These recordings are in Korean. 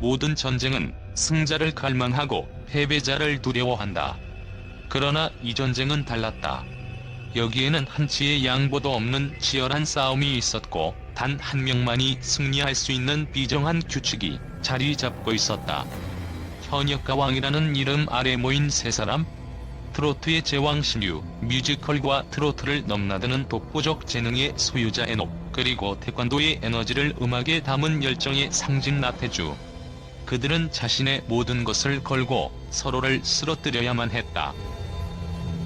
모든 전쟁은 승자를 갈망하고 패배자를 두려워한다. 그러나 이 전쟁은 달랐다. 여기에는 한치의 양보도 없는 치열한 싸움이 있었고 단 한 명만이 승리할 수 있는 비정한 규칙이 자리 잡고 있었다. 현역가 왕이라는 이름 아래 모인 세 사람? 트로트의 제왕 신유, 뮤지컬과 트로트를 넘나드는 독보적 재능의 소유자 에녹, 그리고 태권도의 에너지를 음악에 담은 열정의 상징 나태주. 그들은 자신의 모든 것을 걸고 서로를 쓰러뜨려야만 했다.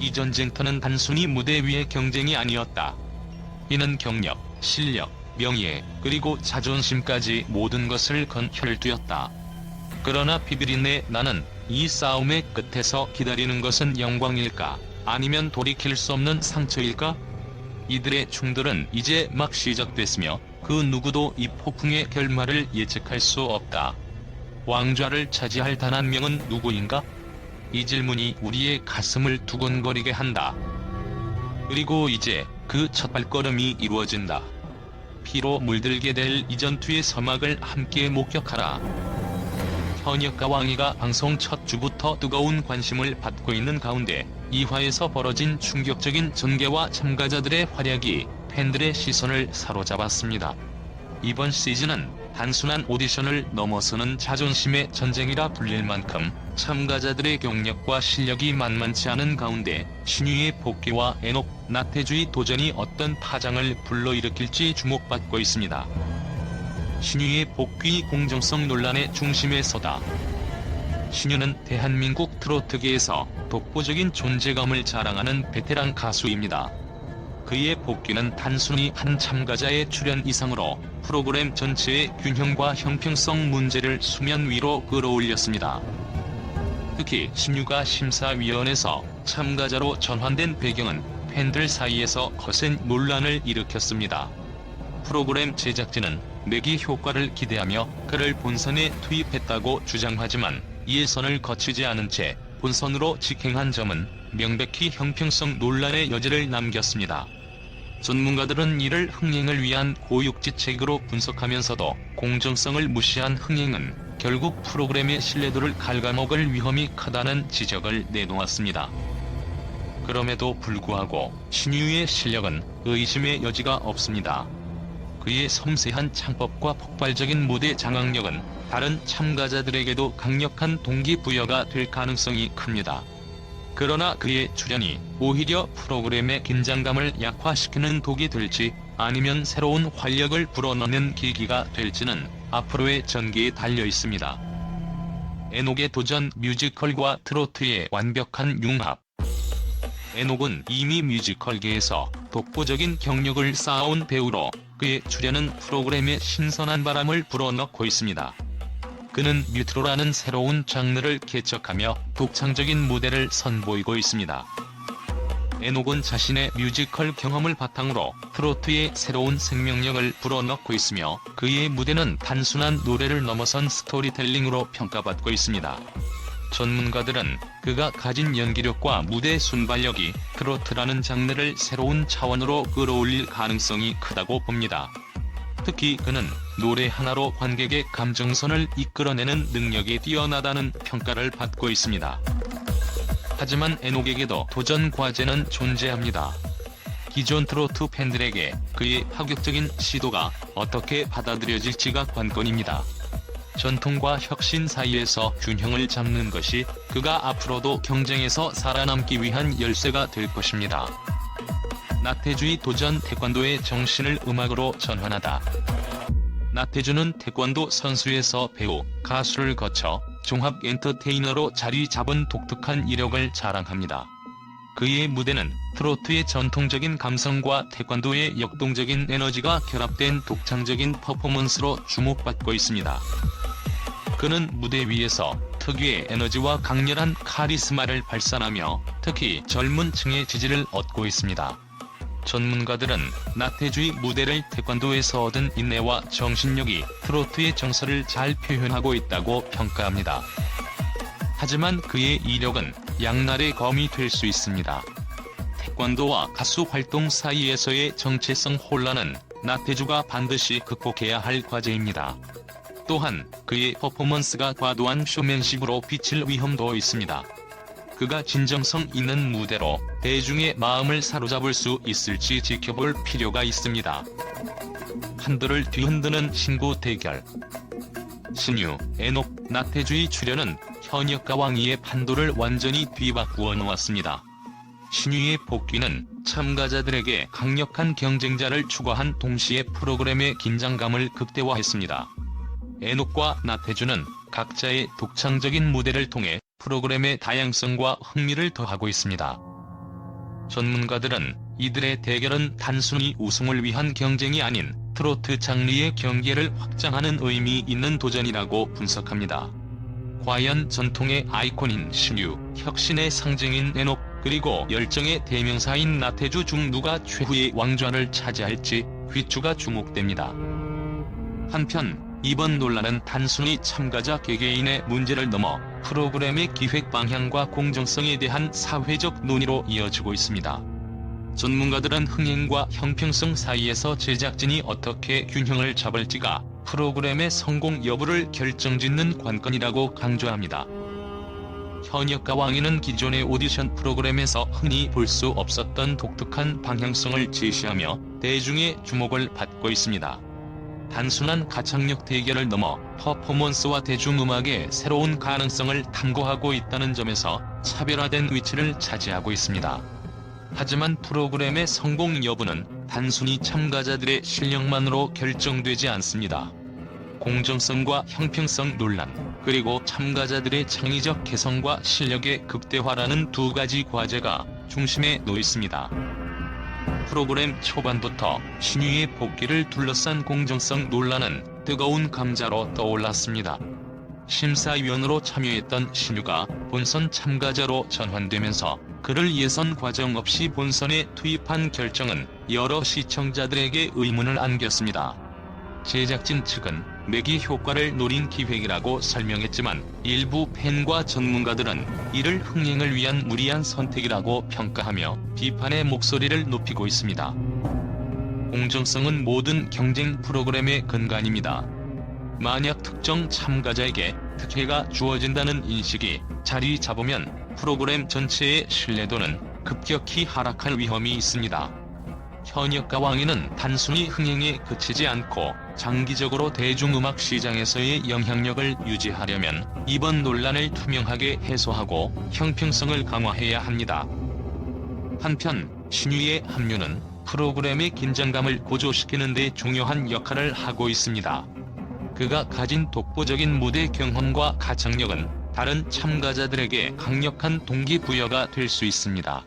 이 전쟁터는 단순히 무대 위의 경쟁이 아니었다. 이는 경력, 실력, 명예, 그리고 자존심까지 모든 것을 건 혈투였다. 그러나 비비린내 나는 이 싸움의 끝에서 기다리는 것은 영광일까? 아니면 돌이킬 수 없는 상처일까? 이들의 충돌은 이제 막 시작됐으며 그 누구도 이 폭풍의 결말을 예측할 수 없다. 왕좌를 차지할 단 한 명은 누구인가? 이 질문이 우리의 가슴을 두근거리게 한다. 그리고 이제 그 첫 발걸음이 이루어진다. 피로 물들게 될 이 전투의 서막을 함께 목격하라. 현역가 왕이가 방송 첫 주부터 뜨거운 관심을 받고 있는 가운데 2화에서 벌어진 충격적인 전개와 참가자들의 활약이 팬들의 시선을 사로잡았습니다. 이번 시즌은 단순한 오디션을 넘어서는 자존심의 전쟁이라 불릴 만큼 참가자들의 경력과 실력이 만만치 않은 가운데 신유의 복귀와 에녹, 나태주의 도전이 어떤 파장을 불러일으킬지 주목받고 있습니다. 신유의 복귀 공정성 논란의 중심에 서다. 신유는 대한민국 트로트계에서 독보적인 존재감을 자랑하는 베테랑 가수입니다. 그의 복귀는 단순히 한 참가자의 출연 이상으로 프로그램 전체의 균형과 형평성 문제를 수면 위로 끌어올렸습니다. 특히 신유가 심사위원에서 참가자로 전환된 배경은 팬들 사이에서 거센 논란을 일으켰습니다. 프로그램 제작진은 내기 효과를 기대하며 그를 본선에 투입했다고 주장하지만 이에 선을 거치지 않은 채 본선으로 직행한 점은 명백히 형평성 논란의 여지를 남겼습니다. 전문가들은 이를 흥행을 위한 고육지책으로 분석하면서도 공정성을 무시한 흥행은 결국 프로그램의 신뢰도를 갉아먹을 위험이 크다는 지적을 내놓았습니다. 그럼에도 불구하고 신유의 실력은 의심의 여지가 없습니다. 그의 섬세한 창법과 폭발적인 무대 장악력은 다른 참가자들에게도 강력한 동기부여가 될 가능성이 큽니다. 그러나 그의 출연이 오히려 프로그램의 긴장감을 약화시키는 독이 될지 아니면 새로운 활력을 불어넣는 계기가 될지는 앞으로의 전개에 달려 있습니다. 에녹의 도전 뮤지컬과 트로트의 완벽한 융합 에녹은 이미 뮤지컬계에서 독보적인 경력을 쌓아온 배우로 그의 출연은 프로그램에 신선한 바람을 불어넣고 있습니다. 그는 뮤트로라는 새로운 장르를 개척하며 독창적인 무대를 선보이고 있습니다. 에녹은 자신의 뮤지컬 경험을 바탕으로 트로트의 새로운 생명력을 불어넣고 있으며 그의 무대는 단순한 노래를 넘어선 스토리텔링으로 평가받고 있습니다. 전문가들은 그가 가진 연기력과 무대 순발력이 트로트라는 장르를 새로운 차원으로 끌어올릴 가능성이 크다고 봅니다. 특히 그는 노래 하나로 관객의 감정선을 이끌어내는 능력이 뛰어나다는 평가를 받고 있습니다. 하지만 에녹에게도 도전 과제는 존재합니다. 기존 트로트 팬들에게 그의 파격적인 시도가 어떻게 받아들여질지가 관건입니다. 전통과 혁신 사이에서 균형을 잡는 것이 그가 앞으로도 경쟁에서 살아남기 위한 열쇠가 될 것입니다. 나태주의 도전 태권도의 정신을 음악으로 전환하다. 나태주는 태권도 선수에서 배우, 가수를 거쳐 종합 엔터테이너로 자리 잡은 독특한 이력을 자랑합니다. 그의 무대는 트로트의 전통적인 감성과 태권도의 역동적인 에너지가 결합된 독창적인 퍼포먼스로 주목받고 있습니다. 그는 무대 위에서 특유의 에너지와 강렬한 카리스마를 발산하며 특히 젊은 층의 지지를 얻고 있습니다. 전문가들은 나태주의 무대를 태권도에서 얻은 인내와 정신력이 트로트의 정서를 잘 표현하고 있다고 평가합니다. 하지만 그의 이력은 양날의 검이 될 수 있습니다. 태권도와 가수 활동 사이에서의 정체성 혼란은 나태주가 반드시 극복해야 할 과제입니다. 또한 그의 퍼포먼스가 과도한 쇼맨십으로 비칠 위험도 있습니다. 그가 진정성 있는 무대로 대중의 마음을 사로잡을 수 있을지 지켜볼 필요가 있습니다. 판도를 뒤흔드는 신구 대결 신유, 에녹, 나태주의 출연은 현역과 왕위의 판도를 완전히 뒤바꾸어 놓았습니다. 신유의 복귀는 참가자들에게 강력한 경쟁자를 추가한 동시에 프로그램의 긴장감을 극대화했습니다. 에녹과 나태주는 각자의 독창적인 무대를 통해 프로그램의 다양성과 흥미를 더하고 있습니다. 전문가들은 이들의 대결은 단순히 우승을 위한 경쟁이 아닌 트로트 장르의 경계를 확장하는 의미 있는 도전이라고 분석합니다. 과연 전통의 아이콘인 신유, 혁신의 상징인 에녹, 그리고 열정의 대명사인 나태주 중 누가 최후의 왕좌를 차지할지 휘추가 주목됩니다. 한편 이번 논란은 단순히 참가자 개개인의 문제를 넘어 프로그램의 기획 방향과 공정성에 대한 사회적 논의로 이어지고 있습니다. 전문가들은 흥행과 형평성 사이에서 제작진이 어떻게 균형을 잡을지가 프로그램의 성공 여부를 결정짓는 관건이라고 강조합니다. 현역과 왕위는 기존의 오디션 프로그램에서 흔히 볼 수 없었던 독특한 방향성을 제시하며 대중의 주목을 받고 있습니다. 단순한 가창력 대결을 넘어 퍼포먼스와 대중음악의 새로운 가능성을 탐구하고 있다는 점에서 차별화된 위치를 차지하고 있습니다. 하지만 프로그램의 성공 여부는 단순히 참가자들의 실력만으로 결정되지 않습니다. 공정성과 형평성 논란, 그리고 참가자들의 창의적 개성과 실력의 극대화라는 두 가지 과제가 중심에 놓여 있습니다. 프로그램 초반부터 신유의 복귀를 둘러싼 공정성 논란은 뜨거운 감자로 떠올랐습니다. 심사위원으로 참여했던 신유가 본선 참가자로 전환되면서 그를 예선 과정 없이 본선에 투입한 결정은 여러 시청자들에게 의문을 안겼습니다. 제작진 측은 매기 효과를 노린 기획이라고 설명했지만 일부 팬과 전문가들은 이를 흥행을 위한 무리한 선택이라고 평가하며 비판의 목소리를 높이고 있습니다. 공정성은 모든 경쟁 프로그램의 근간입니다. 만약 특정 참가자에게 특혜가 주어진다는 인식이 자리 잡으면 프로그램 전체의 신뢰도는 급격히 하락할 위험이 있습니다. 현역과 왕위는 단순히 흥행에 그치지 않고 장기적으로 대중음악 시장에서의 영향력을 유지하려면 이번 논란을 투명하게 해소하고 형평성을 강화해야 합니다. 한편 신유의 합류는 프로그램의 긴장감을 고조시키는 데 중요한 역할을 하고 있습니다. 그가 가진 독보적인 무대 경험과 가창력은 다른 참가자들에게 강력한 동기부여가 될 수 있습니다.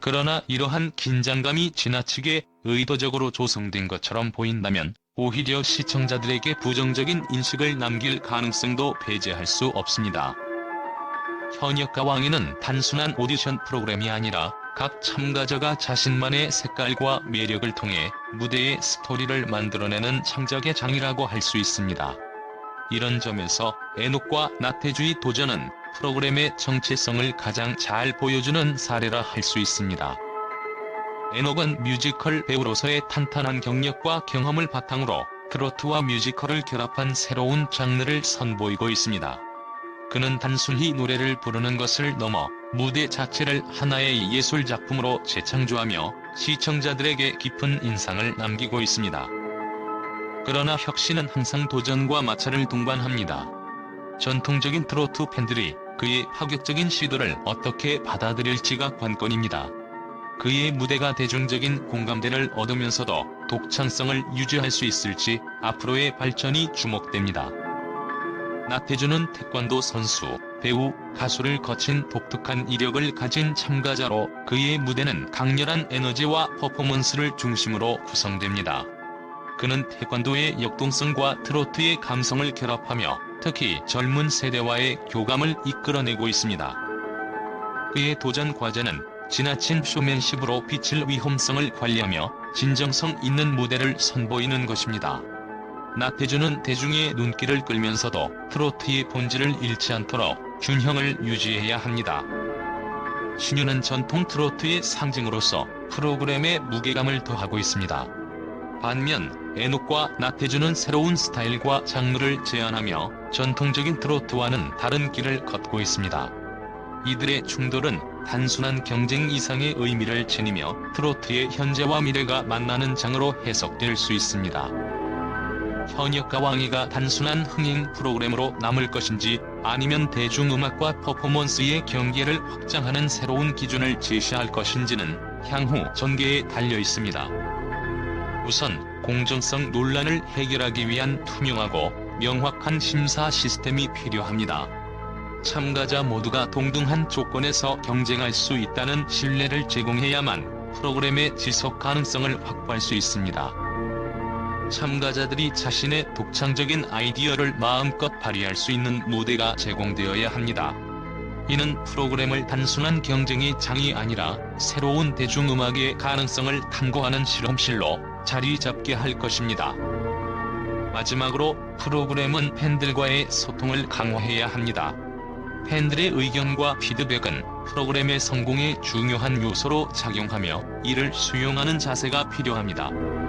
그러나 이러한 긴장감이 지나치게 의도적으로 조성된 것처럼 보인다면 오히려 시청자들에게 부정적인 인식을 남길 가능성도 배제할 수 없습니다. 현역과 왕위는 단순한 오디션 프로그램이 아니라 각 참가자가 자신만의 색깔과 매력을 통해 무대의 스토리를 만들어내는 창작의 장이라고 할 수 있습니다. 이런 점에서 에녹과 나태주의 도전은 프로그램의 정체성을 가장 잘 보여주는 사례라 할 수 있습니다. 에녹은 뮤지컬 배우로서의 탄탄한 경력과 경험을 바탕으로 트로트와 뮤지컬을 결합한 새로운 장르를 선보이고 있습니다. 그는 단순히 노래를 부르는 것을 넘어 무대 자체를 하나의 예술 작품으로 재창조하며 시청자들에게 깊은 인상을 남기고 있습니다. 그러나 혁신은 항상 도전과 마찰을 동반합니다. 전통적인 트로트 팬들이 그의 파격적인 시도를 어떻게 받아들일지가 관건입니다. 그의 무대가 대중적인 공감대를 얻으면서도 독창성을 유지할 수 있을지 앞으로의 발전이 주목됩니다. 나태주는 태권도 선수, 배우, 가수를 거친 독특한 이력을 가진 참가자로 그의 무대는 강렬한 에너지와 퍼포먼스를 중심으로 구성됩니다. 그는 태권도의 역동성과 트로트의 감성을 결합하며 특히 젊은 세대와의 교감을 이끌어내고 있습니다. 그의 도전 과제는 지나친 쇼맨십으로 빛을 위험성을 관리하며 진정성 있는 무대를 선보이는 것입니다. 나태주는 대중의 눈길을 끌면서도 트로트의 본질을 잃지 않도록 균형을 유지해야 합니다. 신유는 전통 트로트의 상징으로서 프로그램에 무게감을 더하고 있습니다. 반면 애녹과 나태주는 새로운 스타일과 장르를 제안하며 전통적인 트로트와는 다른 길을 걷고 있습니다. 이들의 충돌은 단순한 경쟁 이상의 의미를 지니며 트로트의 현재와 미래가 만나는 장으로 해석될 수 있습니다. 현역과 왕이가 단순한 흥행 프로그램으로 남을 것인지 아니면 대중음악과 퍼포먼스의 경계를 확장하는 새로운 기준을 제시할 것인지는 향후 전개에 달려 있습니다. 우선 공정성 논란을 해결하기 위한 투명하고 명확한 심사 시스템이 필요합니다. 참가자 모두가 동등한 조건에서 경쟁할 수 있다는 신뢰를 제공해야만 프로그램의 지속 가능성을 확보할 수 있습니다. 참가자들이 자신의 독창적인 아이디어를 마음껏 발휘할 수 있는 무대가 제공되어야 합니다. 이는 프로그램을 단순한 경쟁의 장이 아니라 새로운 대중음악의 가능성을 탐구하는 실험실로 자리 잡게 할 것입니다. 마지막으로 프로그램은 팬들과의 소통을 강화해야 합니다. 팬들의 의견과 피드백은 프로그램의 성공에 중요한 요소로 작용하며 이를 수용하는 자세가 필요합니다.